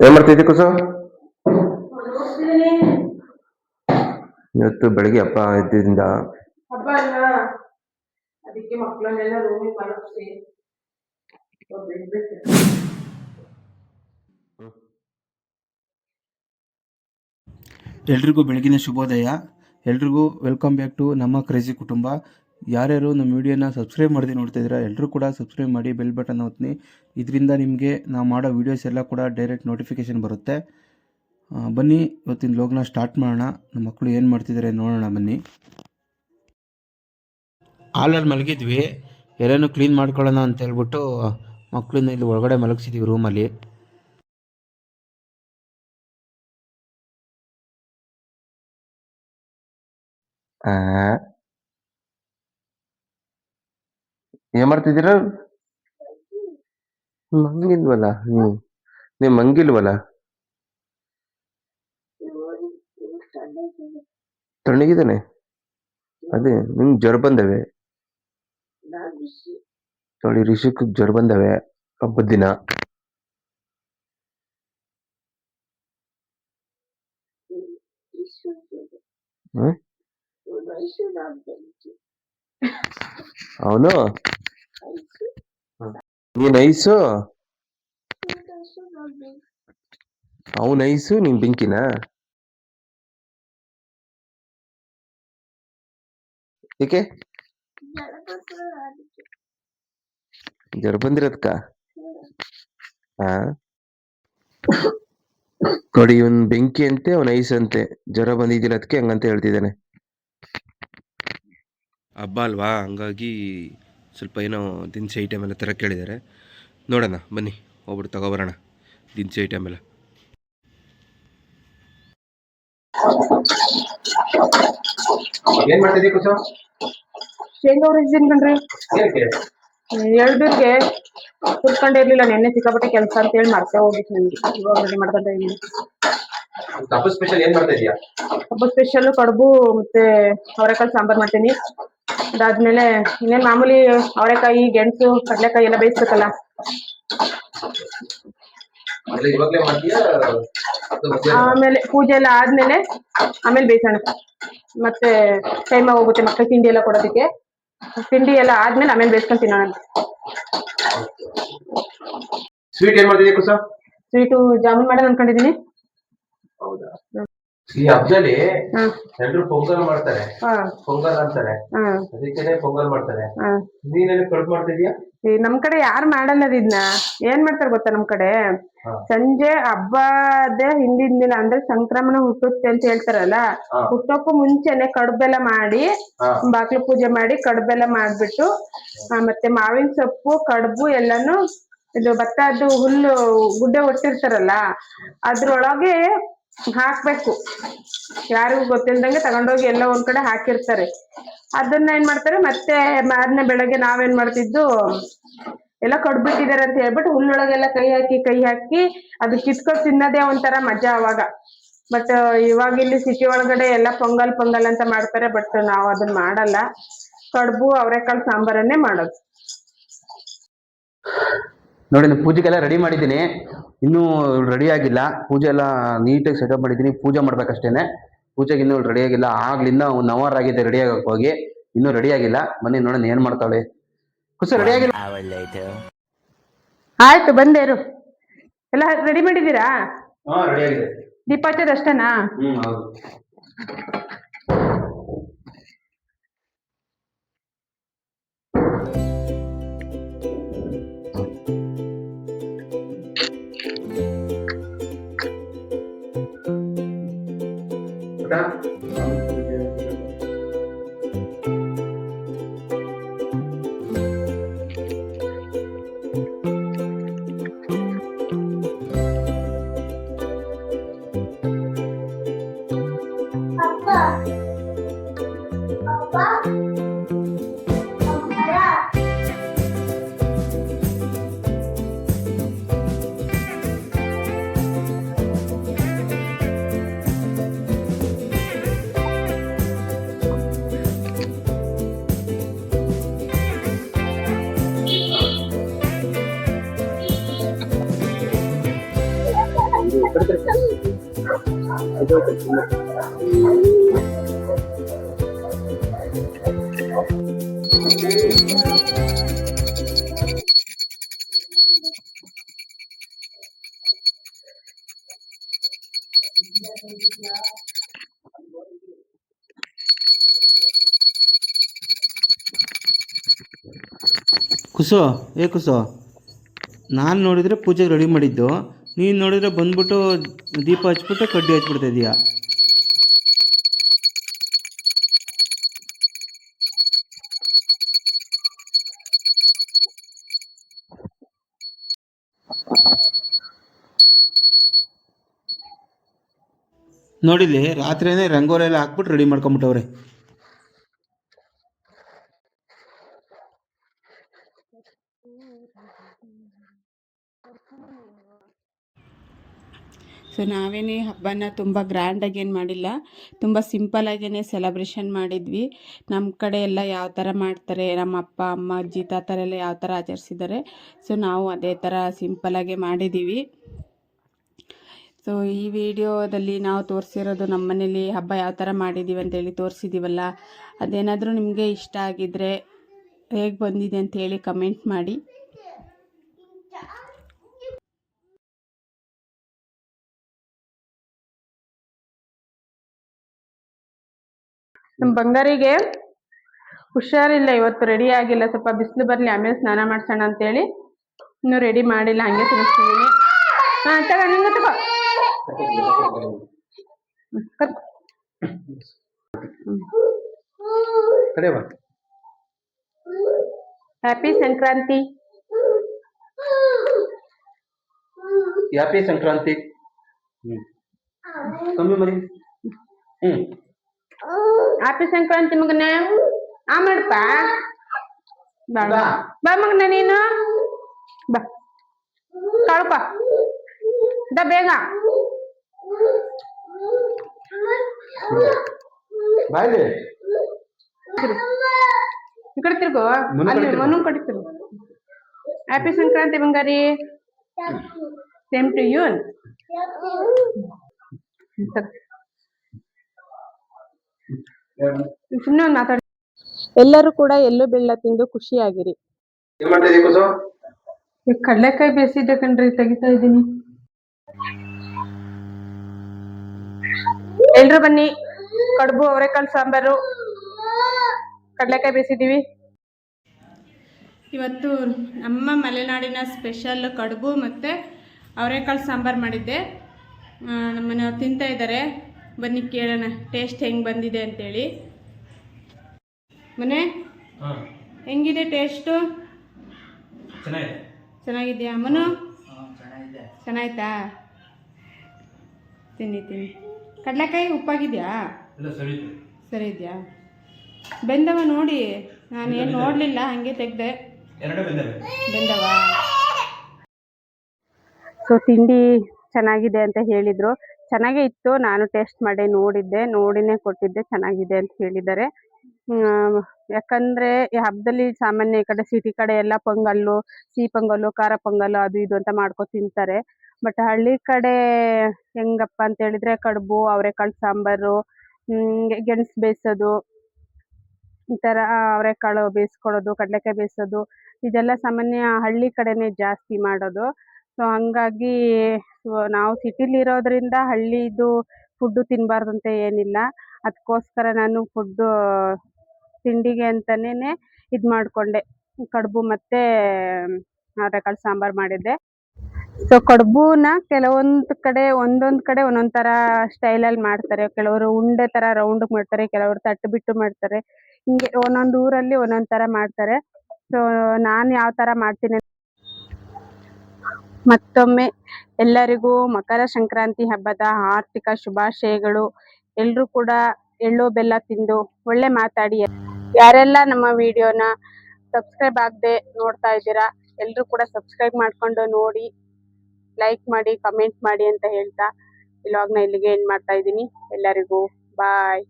ಏನ್ ಮಾಡ್ತಿದ್ದಿ ಕುಸು? ಇವತ್ತು ಬೆಳಿಗ್ಗೆ ಹಬ್ಬ ಇದ್ದಿಂದ ಹಬ್ಬ ಅಲ್ಲ. ಅದಕ್ಕೆ ಮಕ್ಕಳನ್ನೆಲ್ಲ ರೂಮಿಗೆ ಮಲಗಿಸಿ ಎಲ್ರಿಗೂ ಬೆಳಗಿನ ಶುಭೋದಯ. ಎಲ್ರಿಗೂ ವೆಲ್ಕಮ್ ಬ್ಯಾಕ್ ಟು ನಮ್ಮ ಕ್ರೇಜಿ ಕುಟುಂಬ. ಯಾರ್ಯಾರು ನಮ್ಮ ವಿಡಿಯೋನ ಸಬ್ಸ್ಕ್ರೈಬ್ ಮಾಡದೆ ನೋಡ್ತಾ ಇದ್ದೀರಾ ಎಲ್ಲರೂ ಕೂಡ ಸಬ್ಸ್ಕ್ರೈಬ್ ಮಾಡಿ ಬೆಲ್ ಬಟನ್ ಒತ್ತಿ. ಇದರಿಂದ ನಿಮಗೆ ನಾವು ಮಾಡೋ ವೀಡಿಯೋಸ್ ಎಲ್ಲ ಕೂಡ ಡೈರೆಕ್ಟ್ ನೋಟಿಫಿಕೇಷನ್ ಬರುತ್ತೆ. ಬನ್ನಿ, ಇವತ್ತಿನ ಲೋಗ್ನ ಸ್ಟಾರ್ಟ್ ಮಾಡೋಣ. ನಮ್ಮ ಮಕ್ಕಳು ಏನು ಮಾಡ್ತಿದ್ದಾರೆ ನೋಡೋಣ, ಬನ್ನಿ. ಆಲ್ರೆಡಿ ಮಲಗಿದ್ವಿ. ಎಲ್ಲನೂ ಕ್ಲೀನ್ ಮಾಡ್ಕೊಳ್ಳೋಣ ಅಂತ ಹೇಳ್ಬಿಟ್ಟು ಮಕ್ಕಳನ್ನ ಇಲ್ಲಿ ಒಳಗಡೆ ಮಲಗಿಸಿದ್ವಿ ರೂಮಲ್ಲಿ ಆ ಏನ್ ಮಾಡ್ತಿದ್ದೀರ? ಮಂಗಿಲ್ವಲ್ಲ ನೀವು? ನೀವು ಮಂಗಿಲ್ವಲ್ಲ? ತಣ್ಣಗಿದ್ದಾನೆ? ಅದೇ ನಿಂಗೆ ಜ್ವರ ಬಂದವೆ? ನೋಡಿ ರಿಷಿಕ್ ಜ್ವರ ಬಂದವೆ ಹಬ್ಬದ ದಿನ. ಹ್ಮ್? ಅವನು? ನೀನ್ ಐಸು? ಅವನ್ ಐಸು, ನೀನ್ ಬೆಂಕಿನ? ಏಕೆ? ಜ್ವರ ಬಂದಿರತ್ಕ ಹಾ ನೋಡಿ, ಇವನ್ ಬೆಂಕಿ ಅಂತೆ, ಅವನ್ ಐಸ್ ಅಂತೆ. ಜ್ವರ ಬಂದಿದ್ದಿರತ್ಕೆ ಹಂಗಂತ ಹೇಳ್ತಿದ್ದಾನೆ. ಹಬ್ಬ ಅಲ್ವಾ? ಹಂಗಾಗಿ ಸ್ವಲ್ಪ ಏನೋ ದಿನಸಿ ಐಟಮ್ ಎಲ್ಲ ತರ ಕೇಳಿದ್ದಾರೆ ನೋಡೋಣ ಬನ್ನಿ ಹೋಗ್ಬಿಟ್ಟು ತಗೊಬರೋಣ ದಿನಸಿ ಐಟಮ್ ಎಲ್ಲ. ಏನ್ ಮಾಡ್ತಿದ್ದೀವಿ ಕುಸು? ಶೇಂಗಾ ಉರಿಸಿದ್ದೀನಿ ಕಣ್ರಿ. ಎಳ್ಬಿರ್ಗೆ ಕುತ್ಕೊಂಡೇ ಇರ್ಲಿಲ್ಲ ನೆನ್ನೆ ಸಿಕ್ಕಾಪಟ್ಟೆ ಕೆಲಸ ಅಂತ ಹೇಳಿ ಮಾಡ್ತಾ ಹೋಗಿತ್ತು ನನಗೆ ಇವಾಗ ರೆಡಿ ಮಾಡ್ಕೊಂತ ಇದ್ದೀನಿ. ಹಬ್ಬ ಸ್ಪೆಷಲ್ ಏನ್ ಮಾಡ್ತಾ ಇದೀಯಾ? ಹಬ್ಬ ಸ್ಪೆಷಲ್ ಕಡುಬು ಮತ್ತೆ ಅವರೆಕಾಳು ಸಾಂಬಾರ್ ಮಾಡ್ತೀನಿ. ಅದಾದ್ಮೇಲೆ ಇನ್ನೇನ್ ಮಾಮೂಲಿ ಅವರೆಕಾಯಿ ಗೆಣಸು ಕಡಲೆಕಾಯಿ ಎಲ್ಲ ಬೇಯಿಸ್ಬೇಕಲ್ಲ? ಆಮೇಲೆ ಪೂಜೆ ಎಲ್ಲ ಆದ್ಮೇಲೆ ಆಮೇಲೆ ಬೇಯಿಸೋಣ. ಮತ್ತೆ ಟೈಮ್ ಹೋಗುತ್ತೆ ಮಕ್ಕಳ ತಿಂಡಿ ಎಲ್ಲ ಕೊಡೋದಕ್ಕೆ. ತಿಂಡಿ ಎಲ್ಲ ಆದ್ಮೇಲೆ ಆಮೇಲೆ ಬೇಯಿಸ್ಕೊಂಡು ತಿನ್ನೋಣ ಸ್ವೀಟ್ ಏನ್ ಮಾಡ್ತೀನಿ ಕುಸ? ಸ್ವೀಟು ಜಾಮೂನ್ ಮಾಡೋಣ ಅನ್ಕೊಂಡಿದೀನಿ ಹೌದಾ? ಈ ಹಬ್ಬದಲ್ಲಿ ಎಲ್ರು ಪೊಂಗಲ್ ಮಾಡ್ತಾರೆ. ಪೊಂಗಲ್ ಅಂತಾರೆ. ಅದಕ್ಕೆ ಪೊಂಗಲ್ ಮಾಡ್ತಾರೆ. ನೀನೇನು ಕಡುಬು ಮಾಡ್ತಿದ್ಯಾ? ನಮ್ ಕಡೆ ಯಾರು ಮಾಡಲ್ಲ ಇದನ್ನ ಏನ್ ಮಾಡ್ತಾರೆ ಗೊತ್ತಾ ನಮ್ ಕಡೆ. ಸಂಜೆ ಹಬ್ಬದ ಹಿಂದಿನ ದಿನ ಅಂದ್ರೆ ಸಂಕ್ರಮಣ ಹುಟ್ಟುತ್ತೆ ಅಂತ ಹೇಳ್ತಾರಲ್ಲ? ಹುಟ್ಟೋಕು ಹುಟ್ಟೋಕ್ಕೂ ಮುಂಚೆನೆ ಕಡ್ಬೆಲ್ಲ ಮಾಡಿ. ಬಾಕ್ಲು ಪೂಜೆ ಮಾಡಿ ಕಡ್ಬೆಲ್ಲ ಮಾಡ್ಬಿಟ್ಟು ಮತ್ತೆ ಮಾವಿನ ಸೊಪ್ಪು ಕಡ್ಬು ಎಲ್ಲಾನು ಇದು ಭತ್ತದ್ದು ಹುಲ್ಲು ಗುಡ್ಡೆ ಒಟ್ಟಿರ್ತಾರಲ್ಲ ಅದ್ರೊಳಗೆ ಹಾಕ್ಬೇಕು. ಯಾರಿಗೂ ಗೊತ್ತಿಲ್ದಂಗೆ ತಗೊಂಡೋಗಿ ಎಲ್ಲ ಒಂದ್ ಕಡೆ ಹಾಕಿರ್ತಾರೆ. ಅದನ್ನ ಏನ್ ಮಾಡ್ತಾರೆ, ಮತ್ತೆ ಮಾರನೇ ಬೆಳಗ್ಗೆ ನಾವೇನ್ ಮಾಡ್ತಿದ್ದು, ಎಲ್ಲ ಕಡ್ಬಿಟ್ಟಿದ್ದಾರೆ ಅಂತ ಹೇಳ್ಬಿಟ್ಟು ಹುಲ್ಲೊಳಗೆಲ್ಲ ಕೈ ಹಾಕಿ ಕೈ ಹಾಕಿ ಅದು ಕಿತ್ಕೊಂಡು ತಿನ್ನೋದೇ ಒಂಥರ ಮಜಾ ಅವಾಗ. ಬಟ್ ಇವಾಗ ಇಲ್ಲಿ ಸಿಟಿ ಒಳಗಡೆ ಎಲ್ಲ ಪೊಂಗಲ್ ಪೊಂಗಲ್ ಅಂತ ಮಾಡ್ತಾರೆ ಬಟ್ ನಾವು ಅದನ್ನ ಮಾಡಲ್ಲ. ಕಡ್ಬು, ಅವರೆಕಾಳು ಸಾಂಬಾರನ್ನೇ ಮಾಡೋದು. ನೋಡಿ ನಾನು ಪೂಜೆಗೆಲ್ಲ ರೆಡಿ ಮಾಡಿದ್ದೀನಿ. ಇನ್ನೂ ರೆಡಿ ಆಗಿಲ್ಲ. ಪೂಜೆ ಎಲ್ಲ ನೀಟಾಗಿ ಸೆಟಪ್ ಮಾಡಿದ್ದೀನಿ. ಪೂಜೆ ಮಾಡ್ಬೇಕಷ್ಟೇನೆ. ಪೂಜೆಗೆ ಇನ್ನೂ ರೆಡಿ ಆಗಿಲ್ಲ. ಆಗ್ಲಿಂದ ಒಂದು ಅವರ್ ಆಗಿದೆ ರೆಡಿ ಆಗಕ್ಕೆ ಹೋಗಿ. ಇನ್ನೂ ರೆಡಿ ಆಗಿಲ್ಲ. ಬನ್ನಿ ನೋಡೋಣ ಏನ್ ಮಾಡ್ತಾಳೆ. ಖುಷಿ ರೆಡಿ ಆಗಿಲ್ಲ. ಆಯ್ತು ಬಂದೆ ಇರು. ಎಲ್ಲ ರೆಡಿ ಮಾಡಿದ್ದೀರಾ? ಹಾ sudah Papa. Papa. ರೆಡಿ ಆಗಿದೆ ದೀಪ ಹಚ್ಚೋದು ಅಷ್ಟೇನಾ ಹ್ಮ್ ಹೌದು ಕುಸು, ಏ ಕುಸು, ನಾನು ನೋಡಿದರೆ ಪೂಜೆಗೆ ರೆಡಿ ಮಾಡಿದ್ದು. ನೀನು ನೋಡಿದ್ರೆ ಬಂದ್ಬಿಟ್ಟು ದೀಪ ಹಚ್ಬಿಟ್ಟು ಕಡ್ಡಿ ಹಚ್ಬಿಡ್ತಾ ಇದೀಯಾ? ನೋಡಿಲಿ ರಾತ್ರಿನೇ ರಂಗೋಲಿ ಎಲ್ಲ ಹಾಕ್ಬಿಟ್ಟು ರೆಡಿ ಮಾಡ್ಕೊಂಬಿಟ್ಟವ್ರೆ ಸೊ ನಾವೇನೇ ಹಬ್ಬನ ತುಂಬ ಗ್ರ್ಯಾಂಡಾಗಿ ಏನು ಮಾಡಿಲ್ಲ. ತುಂಬ ಸಿಂಪಲಾಗೇ ಸೆಲೆಬ್ರೇಷನ್ ಮಾಡಿದ್ವಿ. ನಮ್ಮ ಕಡೆ ಎಲ್ಲ ಯಾವ ಥರ ಮಾಡ್ತಾರೆ? ನಮ್ಮ ಅಪ್ಪ, ಅಮ್ಮ, ಅಜ್ಜಿ ತಾತರ ಎಲ್ಲ ಯಾವ ಥರ ಆಚರಿಸಿದ್ದಾರೆ? ಸೊ ನಾವು ಅದೇ ಥರ ಸಿಂಪಲಾಗೆ ಮಾಡಿದ್ದೀವಿ ಸೊ ಈ ವಿಡಿಯೋದಲ್ಲಿ ನಾವು ತೋರಿಸಿರೋದು ನಮ್ಮ ಮನೇಲಿ ಹಬ್ಬ ಯಾವ ಥರ ಮಾಡಿದ್ದೀವಿ ಅಂತೇಳಿ ತೋರಿಸಿದ್ದೀವಲ್ಲ ಅದೇನಾದರೂ ನಿಮಗೆ ಇಷ್ಟ ಆಗಿದ್ದರೆ ಹೇಗೆ ಬಂದಿದೆ ಅಂತೇಳಿ ಕಮೆಂಟ್ ಮಾಡಿ. ನಮ್ ಬಂಗಾರಿಗೆ ಹುಷಾರಿಲ್ಲ ಇವತ್ತು ರೆಡಿ ಆಗಿಲ್ಲ. ಸ್ವಲ್ಪ ಬಿಸಿಲು ಬರ್ಲಿ ಆಮೇಲೆ ಸ್ನಾನ ಮಾಡ್ಸೋಣ ಅಂತೇಳಿ ಇನ್ನು ರೆಡಿ ಮಾಡಿಲ್ಲ ಹಂಗೆ ತಿನ್ನಿಸ್ತೀನಿ ಹಾ ತಗೋ ನಿಂಗೆ ತಗೋ. ಹ್ಮ್, ಕರ್ಕೊ. ಹ್ಯಾಪಿ ಸಂಕ್ರಾಂತಿ. ಹ್ಯಾಪಿ ಸಂಕ್ರಾಂತಿ. ಕಮ್ಮಿ ಮರಿ ಹ್ಞೂ ಹ್ಯಾಪಿ ಸಂಕ್ರಾಂತಿ ಮಗನೇ? ಆ ಮಾಡಪ್ಪ ಬಾ. ಬಾ. ಮಗನ ನೀನು. ಬಾ. ಕಳ್ಪ ದ ಬೇಗ. ಬಾಯ್ಲಿ ಈ ಕಡೆ ತಿರ್ಗೋ. ಅಲ್ಲಿ ತಿರ್ಗು. ಮನು ಕಡೆ ತಿರ್ಗು. Happy Sankranti Bangari? Same to you ಸುಮ್ಮನೆ ಒಂದು ಮಾತಾಡಿ ಎಲ್ಲರೂ ಕೂಡ ಎಲ್ಲು ಬೆಲ್ಲ ತಿಂದು ಖುಷಿಯಾಗಿರಿ. ಕಡಲೆಕಾಯಿ ಬೇಯಿಸಿದ್ದೆ ಕಣ್ರಿ ತೆಗಿತಾ ಇದ್ದೀನಿ. ಎಲ್ರು ಬನ್ನಿ ಕಡುಬು ಅವರೆಕಾಳು ಸಾಂಬಾರು ಕಡಲೆಕಾಯಿ ಬೇಯಿಸಿದೀವಿ ಇವತ್ತು ನಮ್ಮ ಮಲೆನಾಡಿನ ಸ್ಪೆಷಲ್ ಕಡುಬು ಮತ್ತೆ ಅವರೆಕಾಳು ಸಾಂಬಾರು ಮಾಡಿದ್ದೆ. ಆ, ನಮ್ಮ ಮನೆಯವ್ರು ತಿಂತಾ ಇದ್ದಾರೆ. ಬನ್ನಿ ಕೇಳೋಣ. ಟೇಸ್ಟ್ ಹೆಂಗೆ ಬಂದಿದೆ ಅಂತೇಳಿ. ಮನೆ? ಹಾಂ. ಹೆಂಗಿದೆ ಟೇಸ್ಟು ಚೆನ್ನಾಗಿದೆ. ಚೆನ್ನಾಗಿದೆಯಾ? ಮನು? ಚೆನ್ನಾಗಿದೆ. ಚೆನ್ನಾಯ್ತಾ? ತಿನ್ನಿ ತಿನ್ನಿ. ಕಡಲೆಕಾಯಿ ಉಪ್ಪಾಗಿದೆಯಾ? ಸರಿ ಸರಿ ಇದೆಯಾ? ಬೆಂದವ ನೋಡಿ. ನಾನು ಏನು ನೋಡಲಿಲ್ಲ ಹಾಗೆ ತೆಗ್ದೆ. ಎರಡೇ ಬಂದವೆ. ಬೆಂದವ. ಸೊ ತಿಂಡಿ ಚೆನ್ನಾಗಿದೆ ಅಂತ ಹೇಳಿದ್ರು. ಚೆನ್ನಾಗೇ ಇತ್ತು. ನಾನು ಟೇಸ್ಟ್ ಮಾಡಿ ನೋಡಿದ್ದೆ. ನೋಡಿನೇ ಕೊಟ್ಟಿದ್ದೆ. ಚೆನ್ನಾಗಿದೆ ಅಂತ ಹೇಳಿದ್ದಾರೆ. ಯಾಕಂದ್ರೆ ಈ ಹಬ್ಬದಲ್ಲಿ ಸಾಮಾನ್ಯ ಈ ಕಡೆ ಸಿಟಿ ಕಡೆ ಎಲ್ಲ ಪೊಂಗಲ್ಲು, ಸಿಹಿ ಪೊಂಗಲ್ಲು, ಖಾರ ಪೊಂಗಲ್ಲು ಅದು ಇದು ಅಂತ ಮಾಡ್ಕೊಂಡು ತಿಂತಾರೆ. ಬಟ್ ಹಳ್ಳಿ ಕಡೆ ಹೆಂಗಪ್ಪ ಅಂತ ಹೇಳಿದ್ರೆ ಕಡುಬು, ಅವರೆಕಾಳು ಸಾಂಬಾರು ಗೆಣಸು ಬೇಯಿಸೋದು, ಈ ಥರ ಅವರೆಕಾಳು ಬೇಯಿಸ್ಕೊಳ್ಳೋದು, ಕಡಲೆಕಾಯಿ ಬೇಯಿಸೋದು, ಇದೆಲ್ಲ ಸಾಮಾನ್ಯ ಹಳ್ಳಿ ಕಡೆನೇ ಜಾಸ್ತಿ ಮಾಡೋದು. ಸೊ ಹಂಗಾಗಿ ನಾವು ಸಿಟಿಲಿ ಇರೋದ್ರಿಂದ ಹಳ್ಳಿದು ಫುಡ್ಡು ತಿನ್ನಬಾರ್ದು ಅಂತ ಏನಿಲ್ಲ. ಅದಕ್ಕೋಸ್ಕರ ನಾನು ಫುಡ್ಡು ತಿಂಡಿಗೆ ಅಂತಲೇ ಇದು ಮಾಡಿಕೊಂಡೆ. ಕಡುಬು ಮತ್ತು, ಅವರೆಕಾಳು ಸಾಂಬಾರು ಮಾಡಿದ್ದೆ. ಸೊ ಕಡುಬುನ ಕೆಲವೊಂದು ಕಡೆ, ಒಂದೊಂದು ಕಡೆ ಒಂದೊಂದು ಥರ ಸ್ಟೈಲಲ್ಲಿ ಮಾಡ್ತಾರೆ. ಕೆಲವರು ಉಂಡೆ ಥರ ರೌಂಡ್ ಮಾಡ್ತಾರೆ, ಕೆಲವರು ತಟ್ಟು ಬಿಟ್ಟು ಮಾಡ್ತಾರೆ. ಹಿಂಗೆ ಒಂದೊಂದು ಊರಲ್ಲಿ ಒಂದೊಂದು ಥರ ಮಾಡ್ತಾರೆ. ಸೊ ನಾನು ಯಾವ ಥರ ಮಾಡ್ತೀನಿ ಮತ್ತೊಮ್ಮೆ ಎಲ್ಲರಿಗೂ ಮಕರ ಸಂಕ್ರಾಂತಿ ಹಬ್ಬದ ಆರ್ಥಿಕ ಶುಭಾಶಯಗಳು. ಎಲ್ಲರೂ ಕೂಡ ಎಳ್ಳು ಬೆಲ್ಲ ತಿಂದು ಒಳ್ಳೆ ಮಾತಾಡಿ. ಯಾರೆಲ್ಲ ನಮ್ಮ ವಿಡಿಯೋನ ಸಬ್ಸ್ಕ್ರೈಬ್ ಆಗದೆ ನೋಡ್ತಾ ಇದ್ದೀರಾ ಎಲ್ಲರೂ ಕೂಡ ಸಬ್ಸ್ಕ್ರೈಬ್ ಮಾಡ್ಕೊಂಡು ನೋಡಿ, ಲೈಕ್ ಮಾಡಿ, ಕಮೆಂಟ್ ಮಾಡಿ ಅಂತ ಹೇಳ್ತಾ ಈ ನ ಇಲ್ಲಿಗೆ ಏನ್ ಮಾಡ್ತಾ ಇದ್ದೀನಿ. ಎಲ್ಲರಿಗೂ ಬಾಯ್.